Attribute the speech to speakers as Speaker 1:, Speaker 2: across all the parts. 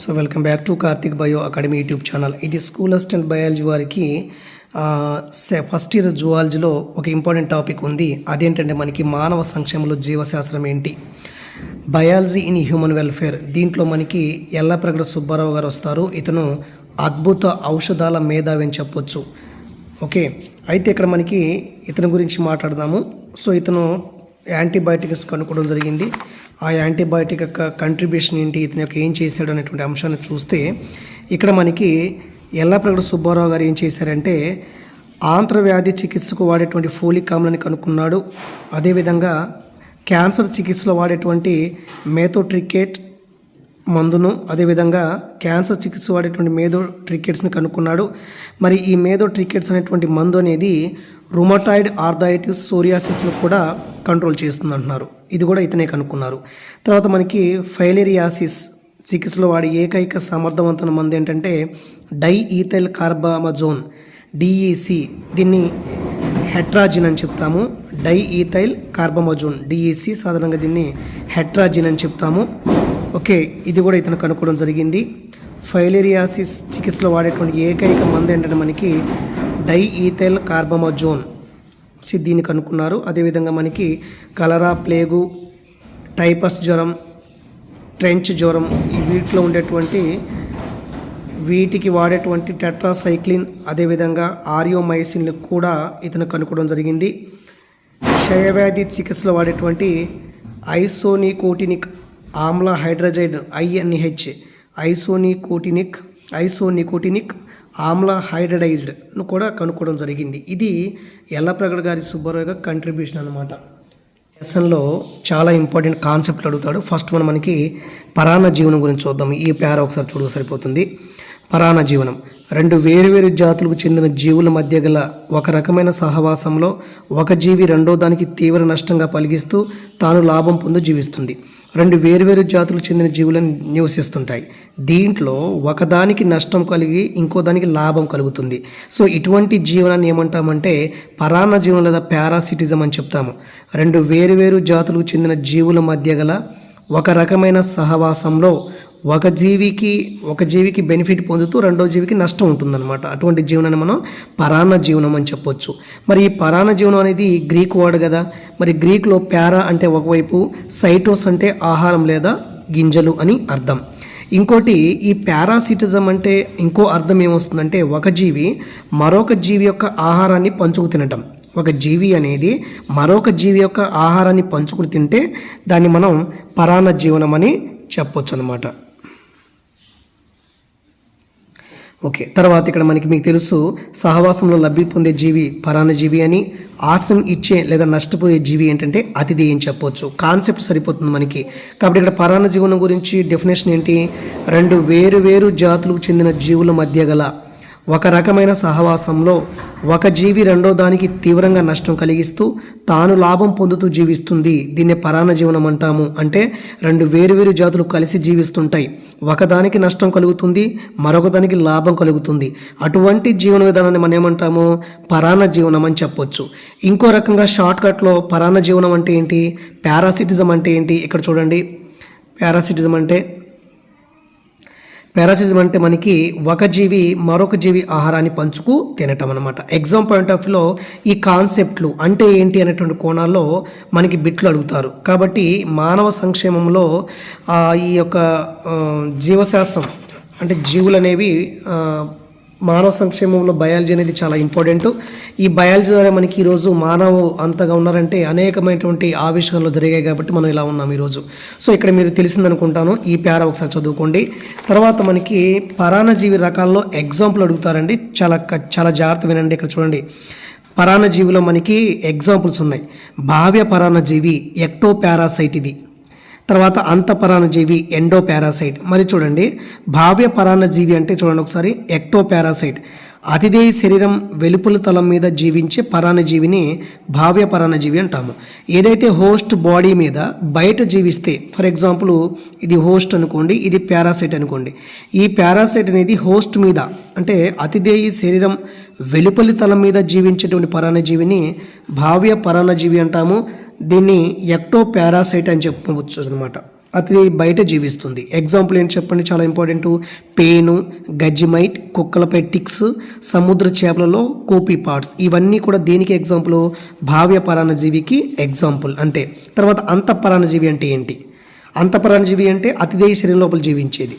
Speaker 1: So welcome back to Karthik bio academy YouTube channel ఇది school assistant biology వారికి first year జువాలజీలో ఒక important topic ఉంది. అదేంటంటే మనకి మానవ సంక్షేమంలో జీవశాస్త్రం ఏంటి? బయాలజీ ఇన్ హ్యూమన్ వెల్ఫేర్ దీంట్లో మనకి ఎల్లప్రగడ సుబ్బారావు గారు వస్తారు. ఇతను అద్భుత ఔషధాల మేధావి అని చెప్పొచ్చు. ఓకే? అయితే ఇక్కడ మనకి ఇతని గురించి మాట్లాడదాము. సో ఇతను యాంటీబయాటిక్స్ కనుక్కోవడం జరిగింది. ఆ యాంటీబయాటిక్ యొక్క కంట్రిబ్యూషన్ ఏంటి ఇతని యొక్క ఏం చేశాడు అనేటువంటి అంశాన్ని చూస్తే ఇక్కడ మనకి ఎల్లప్రగడ సుబ్బారావు గారు ఏం చేశారంటే ఆంత్రవ్యాధి చికిత్సకు వాడేటువంటి ఫోలిక్ ఆమ్లని కనుక్కున్నాడు. అదేవిధంగా క్యాన్సర్ చికిత్సలో వాడేటువంటి మేథోట్రికేట్ మందును అదేవిధంగా క్యాన్సర్ చికిత్స వాడేటువంటి మేధో ట్రికెట్స్ని కనుక్కున్నాడు. మరి ఈ మేధో ట్రికెట్స్ అనేటువంటి మందు అనేది రుమటాయిడ్ ఆర్థైటిస్ సోరియాసిస్ను కూడా కంట్రోల్ చేస్తుంది అంటున్నారు ఇది కూడా ఇతనే కనుక్కున్నారు. తర్వాత మనకి ఫైలేరియాసిస్ చికిత్సలో వాడే ఏకైక సమర్థవంతమైన మందు ఏంటంటే డై ఈథైల్ కార్బామజోన్ డిఈసి. దీన్ని హెట్రాజిన్ అని చెప్తాము. Di ethyl carbamazine DEC. సాధారణంగా దీన్ని హెట్రాజిన్ అని చెప్తాము. ఓకే ఇది కూడా ఇతను కనుక్కోవడం జరిగింది. ఫైలేరియాసిస్ చికిత్సలో వాడేటువంటి ఏకైక మందు ఏంటంటే మనకి డై ఈథైల్ కార్బమజోన్ సిద్ధిని కనుక్కున్నారు. అదేవిధంగా మనకి కలరా ప్లేగు టైపస్ జ్వరం ట్రెంచ్ జ్వరం ఈ వీటిలో ఉండేటువంటి వీటికి వాడేటువంటి టెట్రాసైక్లిన్ అదేవిధంగా ఆరియోమైసిన్లు కూడా ఇతను కనుక్కోవడం జరిగింది. క్షయవ్యాధి చికిత్సలో వాడేటువంటి ఐసోనికోటినిక్ ఆమ్ల హైడ్రజైడ్ ఐఎన్హెచ్ ఐసోనికోటినిక్ ఐసోనికోటినిక్ ఆమ్ల హైడ్రడైజ్డ్ను కూడా కనుక్కోవడం జరిగింది. ఇది ఎల్లప్రగడ్ గారి సుబ్బారావు గారి కంట్రిబ్యూషన్ అనమాట లెసన్లో చాలా ఇంపార్టెంట్ కాన్సెప్ట్లు అడుగుతాడు. ఫస్ట్ మనం మనకి పరాణ జీవనం గురించి చూద్దాం. ఈ పేర ఒకసారి చూడక సరిపోతుంది. పరాణ జీవనం. రెండు వేరువేరు జాతులకు చెందిన జీవుల మధ్య గల ఒక రకమైన సహవాసంలో ఒక జీవి రెండో దానికి తీవ్ర నష్టంగా పలిగిస్తూ తాను లాభం పొందు జీవిస్తుంది. రెండు వేరువేరు జాతులకు చెందిన జీవులను నివసిస్తుంటాయి. దీంట్లో ఒకదానికి నష్టం కలిగి ఇంకో దానికి లాభం కలుగుతుంది. సో ఇటువంటి జీవనాన్ని ఏమంటామంటే పరాన్న జీవనం లేదా పారాసిటిజం అని చెప్తాము. రెండు వేరువేరు జాతులకు చెందిన జీవుల మధ్య గల ఒక రకమైన సహవాసంలో ఒక జీవికి ఒక జీవికి బెనిఫిట్ పొందుతూ రెండో జీవికి నష్టం ఉంటుందన్నమాట. అటువంటి జీవనాన్ని మనం పరాన్న జీవనం అని చెప్పొచ్చు. మరి ఈ పరాన్న జీవనం అనేది గ్రీక్ వర్డ్ కదా. మరి గ్రీక్లో పారా అంటే ఒకవైపు సైటోస్ అంటే ఆహారం లేదా గింజలు అని అర్థం. ఇంకోటి ఈ పారాసిటిజం అంటే ఇంకో అర్థం ఏమొస్తుందంటే ఒక జీవి మరొక జీవి యొక్క ఆహారాన్ని పంచుకు తినటం. ఒక జీవి అనేది మరొక జీవి యొక్క ఆహారాన్ని పంచుకుని తింటే దాన్ని మనం పరాన్న జీవనం అని చెప్పొచ్చు అనమాట ఓకే తర్వాత ఇక్కడ మనకి మీకు తెలుసు సహవాసంలో లబ్ధి పొందే జీవి పరాన్న జీవి అని ఆశ్రయం ఇచ్చే లేదా నష్టపోయే జీవి ఏంటంటే అతిథి అని చెప్పొచ్చు. కాన్సెప్ట్ సరిపోతుంది మనకి. కాబట్టి ఇక్కడ పరాన్న జీవనం గురించి డెఫినేషన్ ఏంటి? రెండు వేరు వేరు జాతులకు చెందిన జీవుల మధ్య గల ఒక రకమైన సహవాసంలో ఒక జీవి రెండో దానికి తీవ్రంగా నష్టం కలిగిస్తూ తాను లాభం పొందుతూ జీవిస్తుంది. దీన్ని పరాణ జీవనం అంటాము. అంటే రెండు వేరువేరు జాతులు కలిసి జీవిస్తుంటాయి. ఒకదానికి నష్టం కలుగుతుంది మరొక దానికి లాభం కలుగుతుంది. అటువంటి జీవన విధానాన్ని మనం ఏమంటాము? పరాణ జీవనం అని చెప్పొచ్చు. ఇంకో రకంగా షార్ట్కట్లో పరాణ జీవనం అంటే ఏంటి? పారాసిటిజం అంటే ఏంటి? ఇక్కడ చూడండి. పారాసిటిజం అంటే పారాసిజం అంటే మనకి ఒక జీవి మరొక జీవి ఆహారాన్ని పంచుకు తినటం అనమాట ఎగ్జామ్ పాయింట్ ఆఫ్ వ్యూలో ఈ కాన్సెప్ట్లు అంటే ఏంటి అనేటువంటి కోణాల్లో మనకి బిట్లు అడుగుతారు. కాబట్టి మానవ సంక్షేమంలో ఈ యొక్క జీవశాస్త్రం అంటే జీవులు అనేవి మానవ సంక్షేమంలో బయాలజీ అనేది చాలా ఇంపార్టెంట్. ఈ బయాలజీ ద్వారా మనకి ఈరోజు మానవు అంతగా ఉన్నారంటే అనేకమైనటువంటి ఆవిష్కరణలు జరిగాయి కాబట్టి మనం ఇలా ఉన్నాం ఈరోజు. సో ఇక్కడ మీరు తెలిసిందనుకుంటాను ఈ ప్యార ఒకసారి చదువుకోండి. తర్వాత మనకి పరాన్నజీవి రకాల్లో ఎగ్జాంపుల్ అడుగుతారండి. చాలా చాలా జాగ్రత్త వినండి ఇక్కడ చూడండి. పరాన్నజీవిలో మనకి ఎగ్జాంపుల్స్ ఉన్నాయి. భావ్య పరాన్నజీవి ఎక్టో పారాసైట్ ఇది. తర్వాత అంతపరాణజీవి ఎండో పారాసైట్ మరి చూడండి భావ్య పరాణజీవి అంటే చూడండి ఒకసారి ఎక్టో పారాసైట్ అతిదేయ శరీరం వెలుపుల తలం మీద జీవించే పరాణజీవిని భావ్య పరాణజీవి అంటాము. ఏదైతే హోస్ట్ బాడీ మీద బయట జీవిస్తే ఫర్ ఎగ్జాంపుల్ ఇది హోస్ట్ అనుకోండి ఇది పారాసైట్ అనుకోండి. ఈ పారాసైట్ అనేది హోస్ట్ మీద అంటే అతిదేయి శరీరం వెలుపలి తలం మీద జీవించేటువంటి పరాణజీవిని భావ్య పరాణజీవి అంటాము. దీన్ని ఎక్టో పారాసైట్ అని చెప్పవచ్చు అనమాట అది బయట జీవిస్తుంది. ఎగ్జాంపుల్ ఏంటి చెప్పండి? చాలా ఇంపార్టెంట్ పేను గజ్జిమైట్ కుక్కలపై టిక్స్ సముద్ర చేపలలో కోపీ పార్ట్స్. ఇవన్నీ కూడా దేనికి ఎగ్జాంపుల్ భావ్య పరాణజీవికి ఎగ్జాంపుల్ అంతే. తర్వాత అంతఃపరాన్నజీవి అంటే ఏంటి? అంతఃపరాన్నజీవి అంటే అతిదేయ శరీరం లోపల జీవించేది.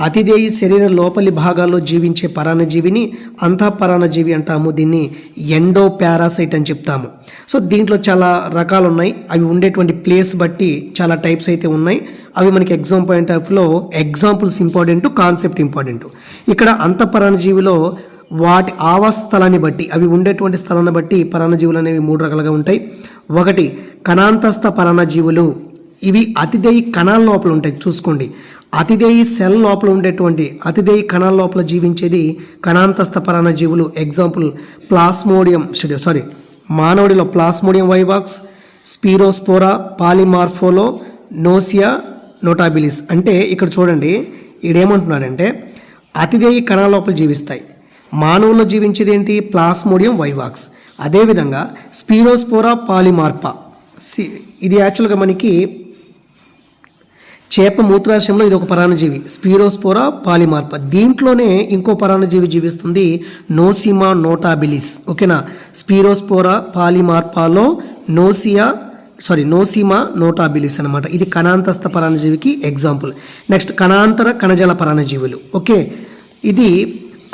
Speaker 1: అతిదేయి శరీర లోపలి భాగాల్లో జీవించే పరాణజీవిని అంతఃపరాణజీవి అంటాము. దీన్ని ఎండో పారాసైట్ అని చెప్తాము. సో దీంట్లో చాలా రకాలు ఉన్నాయి అవి ఉండేటువంటి ప్లేస్ బట్టి చాలా టైప్స్ అయితే ఉన్నాయి. అవి మనకి ఎగ్జామ్ పాయింట్ ఆఫ్లో ఎగ్జాంపుల్స్ ఇంపార్టెంట్ కాన్సెప్ట్ ఇంపార్టెంట్. ఇక్కడ అంతఃపరాణజీవిలో వాటి ఆవాస స్థలాన్ని బట్టి అవి ఉండేటువంటి స్థలాన్ని బట్టి పరాణజీవులు అనేవి మూడు రకాలుగా ఉంటాయి. ఒకటి కణాంతస్థ పరాణజీవులు ఇవి అతిదేయి కణాల లోపల ఉంటాయి. చూసుకోండి. అతిదేయి సెల్ లోపల ఉండేటువంటి అతిదేయి కణాల లోపల జీవించేది కణాంతస్థ జీవులు ఎగ్జాంపుల్ ప్లాస్మోడియం సారీ మానవుడిలో ప్లాస్మోడియం వైవాక్స్ స్పీరోస్పోరా పాలిమార్ఫోలో నోసియా నోటాబిలిస్ అంటే ఇక్కడ చూడండి ఈడేమంటున్నాడంటే అతిదేయి కణాల లోపల జీవిస్తాయి. మానవుల్లో జీవించేది ఏంటి? ప్లాస్మోడియం వైవాక్స్ అదేవిధంగా స్పీరోస్పోరా పాలిమార్పా సి ఇది యాక్చువల్గా మనకి చేప మూత్రాశయంలో ఇది ఒక పరాణజీవి స్పీరోస్పోరా పాలిమార్ప. దీంట్లోనే ఇంకో పరాణజీవి జీవిస్తుంది నోసిమా నోటాబిలిస్. ఓకేనా? స్పీరోస్పోరా పాలిమార్పాలో నోసియా సారీ నోసిమా నోటాబిలిస్ అనమాట ఇది కణాంతస్థ పరాణజీవికి ఎగ్జాంపుల్. నెక్స్ట్ కణాంతర కణజాల పరాణజీవులు ఓకే? ఇది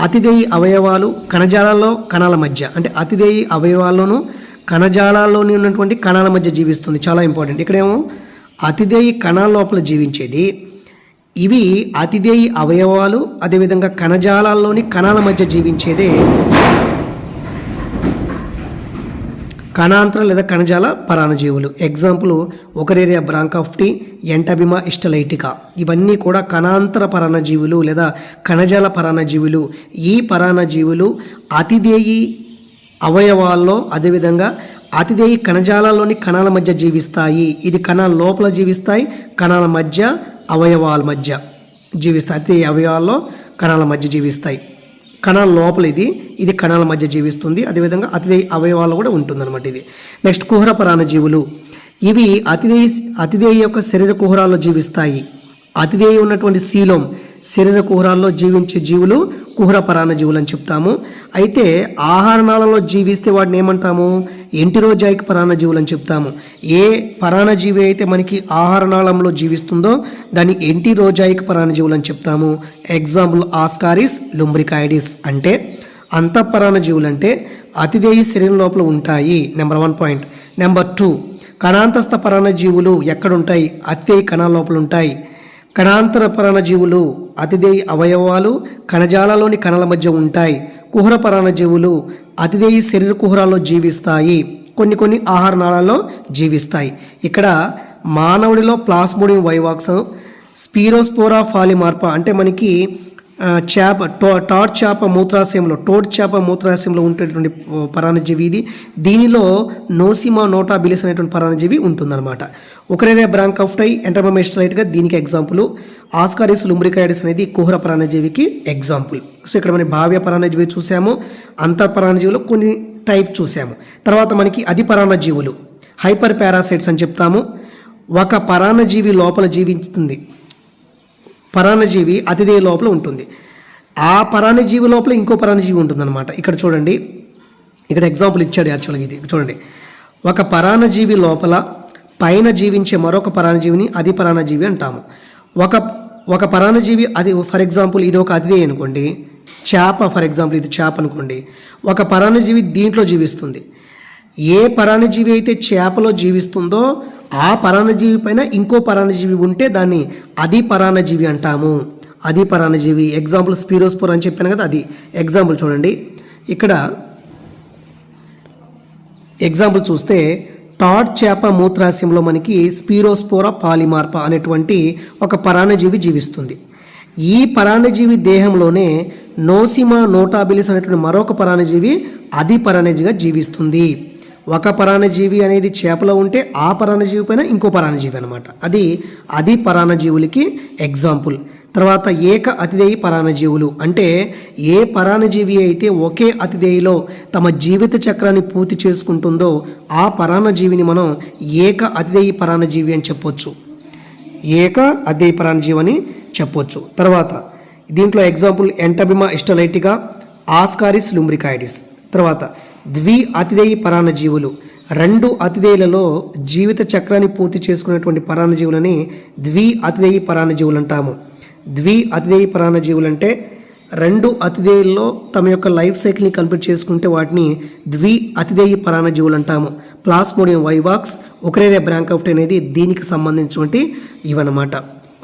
Speaker 1: అతిదేయి అవయవాలు కణజాలాల్లో కణాల మధ్య. అంటే అతిదేయి అవయవాల్లోనూ కణజాలాల్లోని ఉన్నటువంటి కణాల మధ్య జీవిస్తుంది. చాలా ఇంపార్టెంట్. ఇక్కడేమో అతిదేయి కణాల లోపల జీవించేది. ఇవి అతిదేయి అవయవాలు అదేవిధంగా కణజాలాల్లోని కణాల మధ్య జీవించేదే. కణాంతర లేదా కణజాల పరాణజీవులు. ఎగ్జాంపుల్ ఒకరేరియా బ్రాంకాఫ్టీ ఎంటబిమా ఇష్టలైటికా ఇవన్నీ కూడా కణాంతర పరాణజీవులు లేదా కణజాల పరాణజీవులు. ఈ పరాణజీవులు అతిదేయి అవయవాల్లో అదేవిధంగా అతిదేయి కణజాలాల్లోని కణాల మధ్య జీవిస్తాయి. ఇది కణాల లోపల జీవిస్తాయి కణాల మధ్య అవయవాల మధ్య జీవిస్తాయి. అతిదేయి అవయవాల్లో కణాల మధ్య జీవిస్తాయి. కణాల లోపల ఇది ఇది కణాల మధ్య జీవిస్తుంది. అదేవిధంగా అతిదేయి అవయవాల్లో కూడా ఉంటుందన్నమాట ఇది. నెక్స్ట్ కుహర పరాణజీవులు. ఇవి అతిదేయి అతిదేయి యొక్క శరీర కుహరాల్లో జీవిస్తాయి. అతిదేయి ఉన్నటువంటి శీలం శరీర కుహరాల్లో జీవించే జీవులు కుహర పరాణ జీవులు అని చెప్తాము. అయితే ఆహార నాళంలో జీవిస్తే వాటిని ఏమంటాము? ఎంటిరోజాయిక్ పరాణ జీవులు అని చెప్తాము. ఏ పరాణజీవి అయితే మనకి ఆహార నాళంలో జీవిస్తుందో దాన్ని ఎంటిరోజాయిక్ పరాణ జీవులు అని చెప్తాము. ఎగ్జాంపుల్ ఆస్కారిస్ లుంబ్రికాయిడిస్ అంటే అంతఃపరాణ జీవులు అంటే అతిదేయి శరీరం లోపల ఉంటాయి. Number one point number two కణాంతస్థ పరాణ జీవులు ఎక్కడుంటాయి? అతిదేయి కణాల లోపల ఉంటాయి. కణాంతర పరాణజీవులు అతిదేయి అవయవాలు కణజాలలోని కణాల మధ్య ఉంటాయి. కుహర పరాణజీవులు అతిదేయి శరీర కుహరాల్లో జీవిస్తాయి. కొన్ని కొన్ని ఆహార నాళాల్లో జీవిస్తాయి. ఇక్కడ మానవుడిలో ప్లాస్మోడియం వైవాక్స్ స్పీరోస్పోరా ఫాలిమార్ప అంటే మనకి చేప టో టాట్ చేప మూత్రాశయంలో టోట్ చేప మూత్రాశయంలో ఉండేటువంటి పరాణజీవి ఇది. దీనిలో నోసిమా నోటాబిలిస్ అనేటువంటి పరాణజీవి ఉంటుందన్నమాట. ఒకరేరియా బ్రాంకాఫ్టై ఎంటర్మమెస్ట్రైట్గా దీనికి ఎగ్జాంపుల్. ఆస్కారిస్ లుంబ్రికాయిడిస్ అనేది కుహర పరాణజీవికి ఎగ్జాంపుల్. సో ఇక్కడ మనం భావ్య పరాణజీవి చూసాము అంతర్ పరాణజీవులు కొన్ని టైప్ చూసాము. తర్వాత మనకి అది పరాణజీవులు హైపర్ పారాసైట్స్ అని చెప్తాము. ఒక పరాన్నజీవి లోపల జీవిస్తుంది పరాన్నజీవి అతిథేయ లోపల ఉంటుంది. ఆ పరాణజీవి లోపల ఇంకో పరాన్నజీవి ఉంటుందన్నమాట. ఇక్కడ చూడండి. ఇక్కడ ఎగ్జాంపుల్ ఇచ్చాడు యాక్చువల్గా ఇది. చూడండి. ఒక పరాన్నజీవి లోపల పైన జీవించే మరొక పరాణజీవిని అది పరాన్నజీవి అంటాము. ఒక ఒక పరాన్నజీవి అది ఫర్ ఎగ్జాంపుల్ ఇది ఒక అతిథి అనుకోండి చేప ఫర్ ఎగ్జాంపుల్ ఇది చేప అనుకోండి ఒక పరాణజీవి దీంట్లో జీవిస్తుంది. ఏ పరాణజీవి అయితే చేపలో జీవిస్తుందో ఆ పరాన్నజీవి పైన ఇంకో పరాణజీవి ఉంటే దాన్ని అది పరాణజీవి అంటాము. అది పరాన్నజీవి ఎగ్జాంపుల్ స్పీరోస్పోర్ అని చెప్పాను కదా అది ఎగ్జాంపుల్ చూడండి. ఇక్కడ ఎగ్జాంపుల్ చూస్తే టాడ్ చేప మూత్రాశయంలో మనకి స్పీరోస్పోరా పాలిమార్పా అనేటువంటి ఒక పరాణజీవి జీవిస్తుంది. ఈ పరాణజీవి దేహంలోనే నోసిమా నోటాబిలిస్ అనేటువంటి మరొక పరాణజీవి అది పరాణజీగా జీవిస్తుంది. ఒక పరాణజీవి అనేది చేపలో ఉంటే ఆ పరాణజీవి పైన ఇంకో పరాణజీవి అనమాట అది అది పరాణజీవులకి ఎగ్జాంపుల్ తర్వాత ఏక అతిదేయి పరాణజీవులు. అంటే ఏ పరాణజీవి అయితే ఒకే అతిదేయిలో తమ జీవిత చక్రాన్ని పూర్తి చేసుకుంటుందో ఆ పరాణజీవిని మనం ఏక అతిదేయి పరాణజీవి అని చెప్పొచ్చు. ఏక అతిదేయి పరాణజీవి అని చెప్పొచ్చు. తర్వాత దీంట్లో ఎగ్జాంపుల్ ఎంటబిమా ఇస్టలైటిగా ఆస్కారిస్ లుమ్రికాయిడిస్. తర్వాత ద్వి అతిదేయి పరాణజీవులు. రెండు అతిథేయులలో జీవిత చక్రాన్ని పూర్తి చేసుకునేటువంటి పరాణజీవులని ద్వి అతిథేయి పరాణజీవులు అంటాము. ద్వి అతిదేయి పరాన్నజీవులు అంటే రెండు అతిదేయుల్లో తమ యొక్క లైఫ్ సైకిల్ని కంప్లీట్ చేసుకుంటే వాటిని ద్వి పరాణ జీవులు అంటాము. ప్లాస్మోడియం వైవాక్స్ బ్రాంక్ బ్రాంకఫ్ట్ అనేది దీనికి సంబంధించినటువంటి ఇవన్నమాట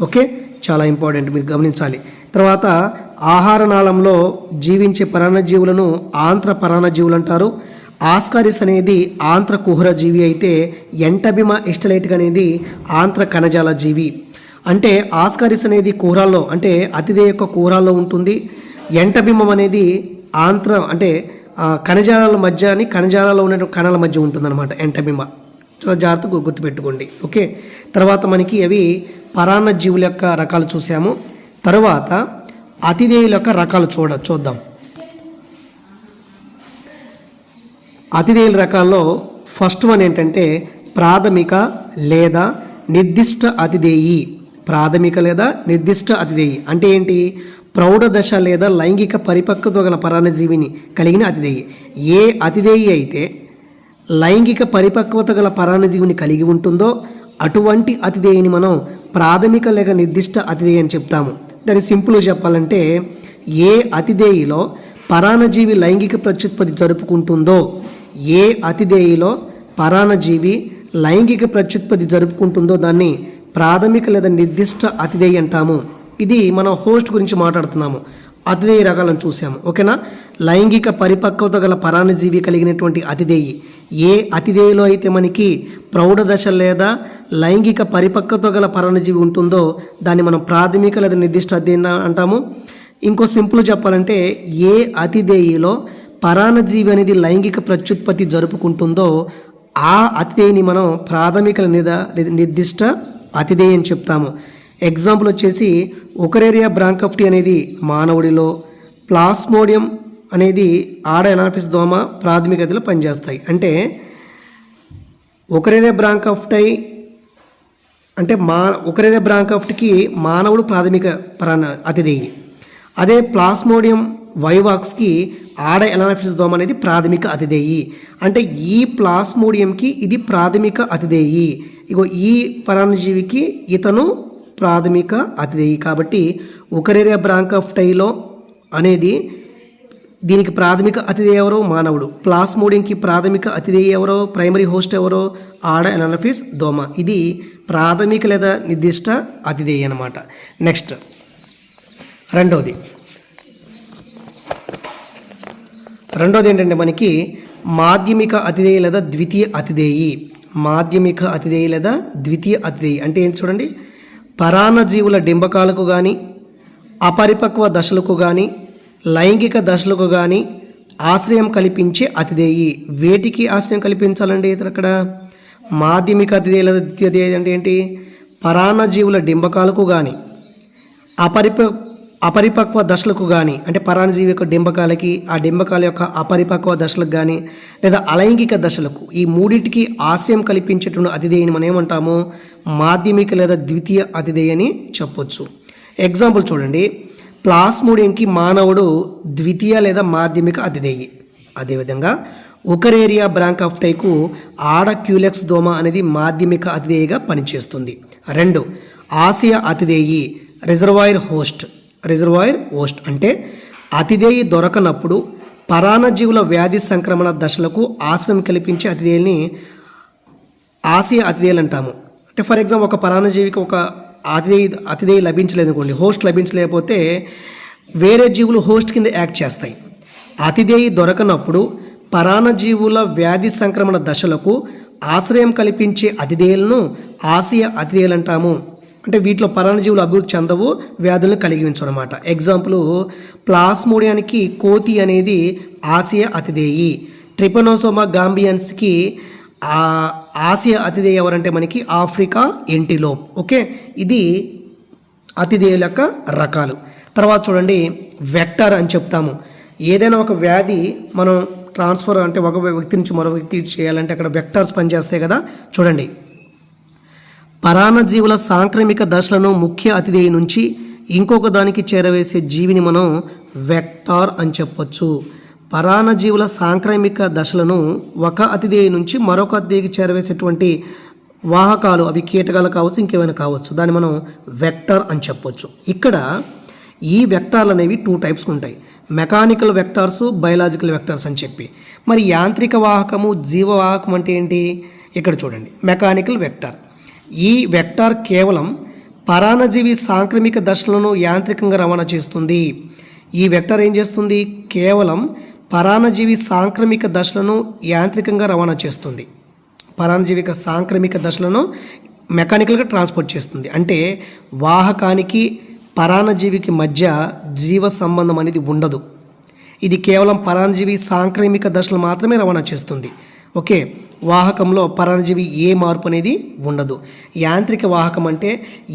Speaker 1: ఓకే? చాలా ఇంపార్టెంట్ మీరు గమనించాలి. తర్వాత ఆహారనాళంలో జీవించే పరాణజీవులను ఆంత్ర పరాణజీవులు అంటారు. ఆస్కారిస్ అనేది ఆంత్ర కుహర జీవి అయితే ఎంటబిమ ఇస్టలైట్ అనేది ఆంత్ర కణజాల జీవి. అంటే ఆస్కారిస్ అనేది కూరాల్లో అంటే అతిథి యొక్క కూరాల్లో ఉంటుంది. ఎంటబింబం అనేది ఆంత్ర అంటే కణజాలాల మధ్య అని కణజాలాల్లో ఉన్న కణాల మధ్య ఉంటుందన్నమాట ఎంటబింబ. సో జాగ్రత్తగా గుర్తుపెట్టుకోండి. ఓకే? తర్వాత మనకి అవి పరాన్న జీవుల యొక్క రకాలు చూసాము. తర్వాత అతిథేయుల యొక్క రకాలు చూడ చూద్దాం. అతిథేయుల రకాల్లో ఫస్ట్ వన్ ఏంటంటే ప్రాథమిక లేదా నిర్దిష్ట అతిథేయి. ప్రాథమిక లేదా నిర్దిష్ట అతిథేయి. అంటే ఏంటి? ప్రౌఢ దశ లేదా లైంగిక పరిపక్వత గల పరాన్నజీవిని కలిగిన అతిథేయి. ఏ అతిథేయి అయితే లైంగిక పరిపక్వత గల పరాన్నజీవిని కలిగి ఉంటుందో అటువంటి అతిథేయిని మనం ప్రాథమిక లేక నిర్దిష్ట అతిథేయి అని చెప్తాము. దాని సింపుల్ చెప్పాలంటే ఏ అతిథేయిలో పరాణజీవి లైంగిక ప్రత్యుత్పత్తి జరుపుకుంటుందో ఏ అతిథేయిలో పరాణజీవి లైంగిక ప్రత్యుత్పత్తి జరుపుకుంటుందో దాన్ని ప్రాథమిక లేదా నిర్దిష్ట అతిథేయి అంటాము. ఇది మనం హోస్ట్ గురించి మాట్లాడుతున్నాము. అతిథేయ రకాలను చూసాము ఓకేనా? లైంగిక పరిపక్వత గల పరాన్నజీవి కలిగినటువంటి అతిథేయి. ఏ అతిథేయిలో అయితే మనకి ప్రౌఢ దశ లేదా లైంగిక పరిపక్వత గల పరాణజీవి ఉంటుందో దాన్ని మనం ప్రాథమిక లేదా నిర్దిష్ట అధ్యయన అంటాము. ఇంకో సింపుల్ చెప్పాలంటే ఏ అతిథేయిలో పరాణజీవి అనేది లైంగిక ప్రత్యుత్పత్తి జరుపుకుంటుందో ఆ అతిథేయిని మనం ప్రాథమిక లేదా నిర్దిష్ట అతిథేయం చెప్తాము. ఎగ్జాంపుల్ వచ్చేసి ఒకరేరియా బ్రాంకఫ్టీ అనేది మానవుడిలో ప్లాస్మోడియం అనేది ఆడ ఎలాఫిస్ దోమ ప్రాథమికతలో పనిచేస్తాయి. అంటే ఒకరేరియా బ్రాంకఫ్టై అంటే మా ఒకరేరియా బ్రాంకఫ్ట్కి మానవుడు ప్రాథమిక ప్రాణ అతిథేయి అదే ప్లాస్మోడియం వైవాక్స్కి ఆడ ఎలానఫిస్ దోమ అనేది ప్రాథమిక అతిథేయి. అంటే ఈ ప్లాస్మోడియంకి ఇది ప్రాథమిక అతిథేయి. ఇగో ఈ పరాన్నజీవికి ఇతను ప్రాథమిక అతిథేయి. కాబట్టి ఒకరేరియా బ్రాంకఫ్టైలో అనేది దీనికి ప్రాథమిక అతిథేయ ఎవరో మానవుడు. ప్లాస్మోడియంకి ప్రాథమిక అతిథేయ ఎవరో ప్రైమరీ హోస్ట్ ఎవరో ఆడ ఎనాలఫిస్ దోమ. ఇది ప్రాథమిక లేదా నిర్దిష్ట అతిథేయ అనమాట నెక్స్ట్ రెండవది రెండోది ఏంటంటే మనకి మాధ్యమిక అతిథేయ లేదా ద్వితీయ అతిథేయి. మాధ్యమిక అతిథేయ లేదా ద్వితీయ అతిథేయి అంటే ఏంటి చూడండి? పరాన్న జీవుల డింబకాలకు కానీ అపరిపక్వ దశలకు కానీ లైంగిక దశలకు కానీ ఆశ్రయం కల్పించే అతిథేయి. వేటికి ఆశ్రయం కల్పించాలండి ఇతను అక్కడ? మాధ్యమిక అతిథేయ లేదా ద్వితీయ అతిథేయ అంటే ఏంటి? పరాన్న జీవుల డింబకాలకు కానీ అపరిప అపరిపక్వ దశలకు కానీ అంటే పరాణజీవి యొక్క డింబకాలకి ఆ డింబకాల యొక్క అపరిపక్వ దశలకు కానీ లేదా అలైంగిక దశలకు ఈ మూడింటికి ఆశ్రయం కల్పించేటువంటి అతిథేయని మనం ఏమంటాము? మాధ్యమిక లేదా ద్వితీయ అతిథేయ అని చెప్పొచ్చు. ఎగ్జాంపుల్ చూడండి. ప్లాస్మోడియంకి మానవుడు ద్వితీయ లేదా మాధ్యమిక అతిథేయి. అదేవిధంగా ఒకరేరియా బ్రాంకాఫ్టైకు ఆడ క్యూలెక్స్ దోమ అనేది మాధ్యమిక అతిథేయిగా పనిచేస్తుంది. రెండు ఆసియా అతిథేయి రిజర్వాయర్ హోస్ట్. రిజర్వాయర్ హోస్ట్ అంటే అతిదేయి దొరకనప్పుడు పరాణజీవుల వ్యాధి సంక్రమణ దశలకు ఆశ్రయం కల్పించే అతిథేయుల్ని ఆసియా అతిథేయులు అంటాము. అంటే ఫర్ ఎగ్జాంపుల్ ఒక పరాణజీవికి ఒక అతిథేయి అతిథేయి లభించలేదు అనుకోండి హోస్ట్ లభించలేకపోతే వేరే జీవులు హోస్ట్ కింద యాక్ట్ చేస్తాయి. అతిథేయి దొరకనప్పుడు పరాణజీవుల వ్యాధి సంక్రమణ దశలకు ఆశ్రయం కల్పించే అతిథేయులను ఆసియా అతిథేయులు అంటాము. అంటే వీటిలో పరాణజీవులు అభివృద్ధి చెందవు వ్యాధులను కలిగించు అనమాట ఎగ్జాంపుల్ ప్లాస్మోడియానికి కోతి అనేది ఆసియా అతిదేయి ట్రిపనోసోమా గాంబియన్స్కి ఆసియా అతిథేయ ఎవరంటే మనకి ఆఫ్రికా ఎంటిలోప్ ఓకే ఇది అతిథేయుల యొక్క రకాలు. తర్వాత చూడండి వెక్టర్ అని చెప్తాము. ఏదైనా ఒక వ్యాధి మనం ట్రాన్స్ఫర్ అంటే ఒక వ్యక్తి నుంచి మరో వ్యక్తి చేయాలంటే అక్కడ వెక్టర్స్ పనిచేస్తాయి కదా? చూడండి. పరాన్నజీవుల సాంక్రమిక దశలను ముఖ్య అతిథి నుంచి ఇంకొక దానికి చేరవేసే జీవిని మనం వెక్టార్ అని చెప్పొచ్చు. పరాన్నజీవుల సాంక్రమిక దశలను ఒక అతిథి నుంచి మరొక అతిథికి చేరవేసేటువంటి వాహకాలు అవి కీటకాలు కావచ్చు ఇంకేమైనా కావచ్చు. దాన్ని మనం వెక్టర్ అని చెప్పొచ్చు. ఇక్కడ ఈ వెక్టార్లు అనేవి టూ టైప్స్ ఉంటాయి. మెకానికల్ వెక్టార్స్ బయలాజికల్ వెక్టార్స్ అని చెప్పి. మరి యాంత్రిక వాహకము జీవవాహకం అంటే ఏంటి? ఇక్కడ చూడండి. Mechanical vector. ఈ వెక్టార్ కేవలం పరాన్నజీవి సాంక్రమిక దశలను యాంత్రికంగా రవాణా చేస్తుంది. ఈ వెక్టార్ ఏం చేస్తుంది? కేవలం పరాన్నజీవి సాంక్రమిక దశలను యాంత్రికంగా రవాణా చేస్తుంది. పరాణజీవిక సాంక్రమిక దశలను మెకానికల్గా ట్రాన్స్పోర్ట్ చేస్తుంది. అంటే వాహకానికి పరాన్నజీవికి మధ్య జీవ సంబంధం అనేది ఉండదు. ఇది కేవలం పరాణజీవి సాంక్రమిక దశలు మాత్రమే రవాణా చేస్తుంది. ఓకే వాహకంలో పరాణజీవి ఏ మార్పు అనేది ఉండదు. యాంత్రిక వాహకం అంటే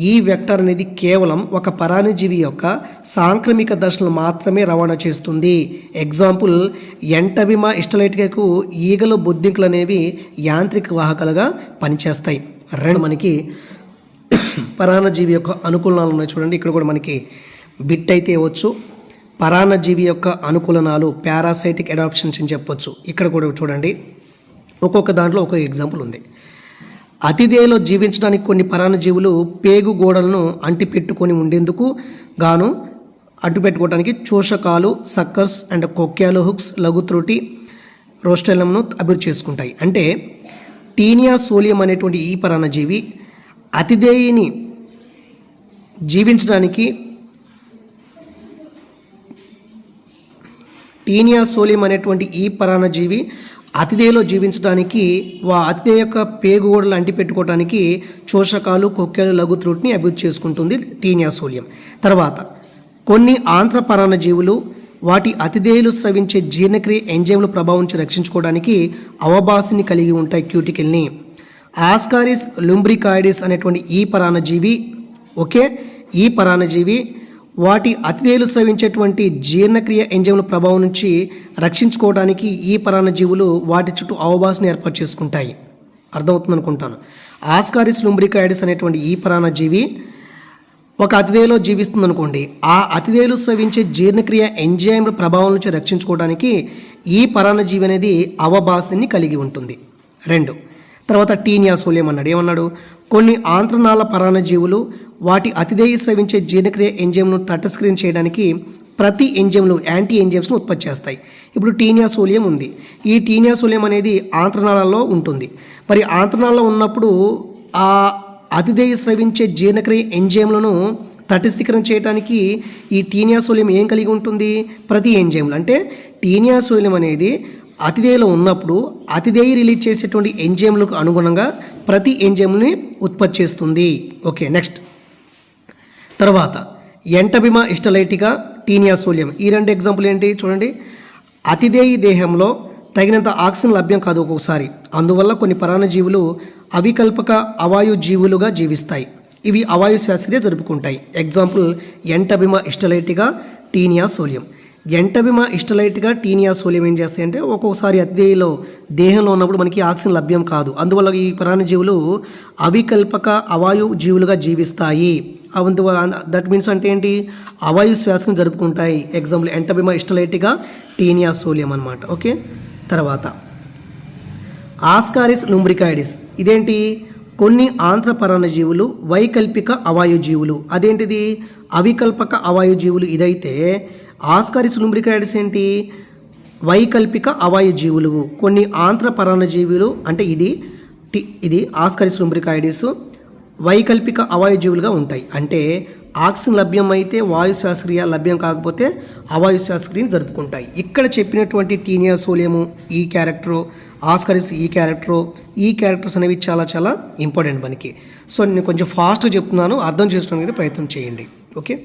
Speaker 1: ఈ వెక్టర్ అనేది కేవలం ఒక పరాణజీవి యొక్క సాంక్రమిక దశలు మాత్రమే రవాణా చేస్తుంది. ఎగ్జాంపుల్ ఎంటబిమా ఇష్టలైట్కు ఈగలు బొద్దింకులు అనేవి యాంత్రిక వాహకాలుగా పనిచేస్తాయి. రెండు మనకి పరాన్నజీవి యొక్క అనుకూలనాలు ఉన్నాయి చూడండి. ఇక్కడ కూడా మనకి బిట్ అయితే ఇవ్వచ్చు. పరాన్నజీవి యొక్క అనుకూలనాలు పారాసైటిక్ అడాప్షన్స్ అని చెప్పొచ్చు. ఇక్కడ కూడా చూడండి. ఒక్కొక్క దాంట్లో ఒక్కొక్క ఎగ్జాంపుల్ ఉంది. అతిథేయలో జీవించడానికి కొన్ని పరాణజీవులు పేగు గోడలను అంటిపెట్టుకొని ఉండేందుకు గాను అడ్డుపెట్టుకోవడానికి చోషకాలు సక్కర్స్ అండ్ కొక్యాలు హుక్స్ లఘుత్రుటి రోస్టెలంను అభివృద్ధి చేసుకుంటాయి. అంటే టీనియా సోలియం అనేటువంటి ఈ పరాణజీవి అతిథేయిని జీవించడానికి టీనియా సోలియం అనేటువంటి ఈ పరాణజీవి అతిథేయలో జీవించడానికి వా అతిథేయ యొక్క పేగుగోడలు అంటిపెట్టుకోవడానికి చోషకాలు కొక్కెలు లఘుత్రుటిని అభివృద్ధి చేసుకుంటుంది టీనియా సోలియం. తర్వాత కొన్ని ఆంధ్రపరాణ జీవులు వాటి అతిథేయులు స్రవించే జీర్ణక్రియ ఎంజైమ్ల ప్రభావం నుంచి రక్షించుకోవడానికి అవబాసిని కలిగి ఉంటాయి క్యూటికల్ని. ఆస్కారిస్ లుంబ్రికాయిడిస్ అనేటువంటి ఈ పరాణజీవి ఓకే? ఈ పరాణజీవి వాటి అతిథేయులు స్రవించేటువంటి జీర్ణక్రియ ఎంజైమ్ల ప్రభావం నుంచి రక్షించుకోవడానికి ఈ పరాన్నజీవులు వాటి చుట్టూ అవబాసిని ఏర్పాటు చేసుకుంటాయి. అర్థమవుతుంది అనుకుంటాను. ఆస్కారిస్ లుంబ్రికాయిడిస్ అనేటువంటి ఈ పరాన్నజీవి ఒక అతిథేయలో జీవిస్తుంది అనుకోండి. ఆ అతిథేయులు స్రవించే జీర్ణక్రియ ఎంజైమ్ల ప్రభావం నుంచి రక్షించుకోవడానికి ఈ పరాన్నజీవి అనేది అవబాసిని కలిగి ఉంటుంది. రెండు. తర్వాత టీనియా సోలియం అన్నాడు. ఏమన్నాడు? కొన్ని ఆంత్రణాల పరాన్న జీవులు వాటి అతిదేయ స్రవించే జీర్ణక్రియ ఎంజైమ్ను తటస్క్రీన్ చేయడానికి ప్రతి ఎంజైమ్లు యాంటీ ఎంజైమ్స్ను ఉత్పత్తి చేస్తాయి. ఇప్పుడు టీనియా సోలియం ఉంది. ఈ టీనియా సోలియం అనేది ఆంత్రనాళాల్లో ఉంటుంది. మరి ఆంత్రనాళాల్లో ఉన్నప్పుడు ఆ అతిదేయ స్రవించే జీర్ణక్రియ ఎంజైమ్లను తటస్థీకరణ చేయడానికి ఈ టీనియా సోలియం ఏం కలిగి ఉంటుంది? ప్రతి ఎంజైమ్లు. అంటే టీనియా సోలియం అనేది అతిథేయలో ఉన్నప్పుడు అతిదేయి రిలీజ్ చేసేటువంటి ఎంజైమ్లకు అనుగుణంగా ప్రతి ఎంజైమ్ని ఉత్పత్తి చేస్తుంది. Okay next. తర్వాత ఎంటభిమ ఇస్టలైటిగా టీనియా సోలియం. ఈ రెండు ఎగ్జాంపుల్ ఏంటి చూడండి. అతిదేయి దేహంలో తగినంత ఆక్సిజన్ లభ్యం కాదు ఒక్కొక్కసారి. అందువల్ల కొన్ని పరాణజీవులు అవికల్పక అవాయు జీవులుగా జీవిస్తాయి. ఇవి అవాయు శ్వాసక్రియ జరుపుకుంటాయి. Example Entamoeba histolytica Taenia solium. Entamoeba histolytica Taenia solium ఏం చేస్తాయంటే ఒక్కొక్కసారి అతిథేయిలో దేహంలో ఉన్నప్పుడు మనకి ఆక్సిజన్ లభ్యం కాదు. అందువల్ల ఈ ప్రాణజీవులు అవికల్పక అవాయు జీవులుగా జీవిస్తాయి. అందువల్ల దట్ మీన్స్ అంటే ఏంటి? అవాయు శ్వాసను జరుపుకుంటాయి. ఎగ్జాంపుల్ ఎంటబిమా ఇస్టలైట్గా టీనియా సోలియం అనమాట ఓకే తర్వాత ఆస్కారిస్ లుంబ్రికాయిడిస్. ఇదేంటి? కొన్ని ఆంధ్ర జీవులు వైకల్పిక అవాయు జీవులు అదేంటిది? అవికల్పక అవాయు జీవులు ఇదైతే ఆస్కారిస్ లుంబ్రికాయిడిస్ ఏంటి? వైకల్పిక అవాయు జీవులు కొన్ని ఆంధ్ర జీవులు అంటే ఇది ఇది ఆస్కారిస్ లుంబ్రికాయిడిస్. వైకల్పిక అవాయుజీవులుగా ఉంటాయి. అంటే ఆక్సిజన్ లభ్యం అయితే వాయు శ్వాసక్రియ లభ్యం కాకపోతే అవాయు శ్వాసక్రియను జరుపుకుంటాయి. ఇక్కడ చెప్పినటువంటి టీనియా సోలియము ఈ క్యారెక్టరు ఆస్కరిస్ ఈ క్యారెక్టరు ఈ క్యారెక్టర్స్ అనేవి చాలా చాలా ఇంపార్టెంట్ మనకి. సో నేను కొంచెం ఫాస్ట్గా చెప్తున్నాను అర్థం చేసుకోవడానికి ప్రయత్నం చేయండి. ఓకే?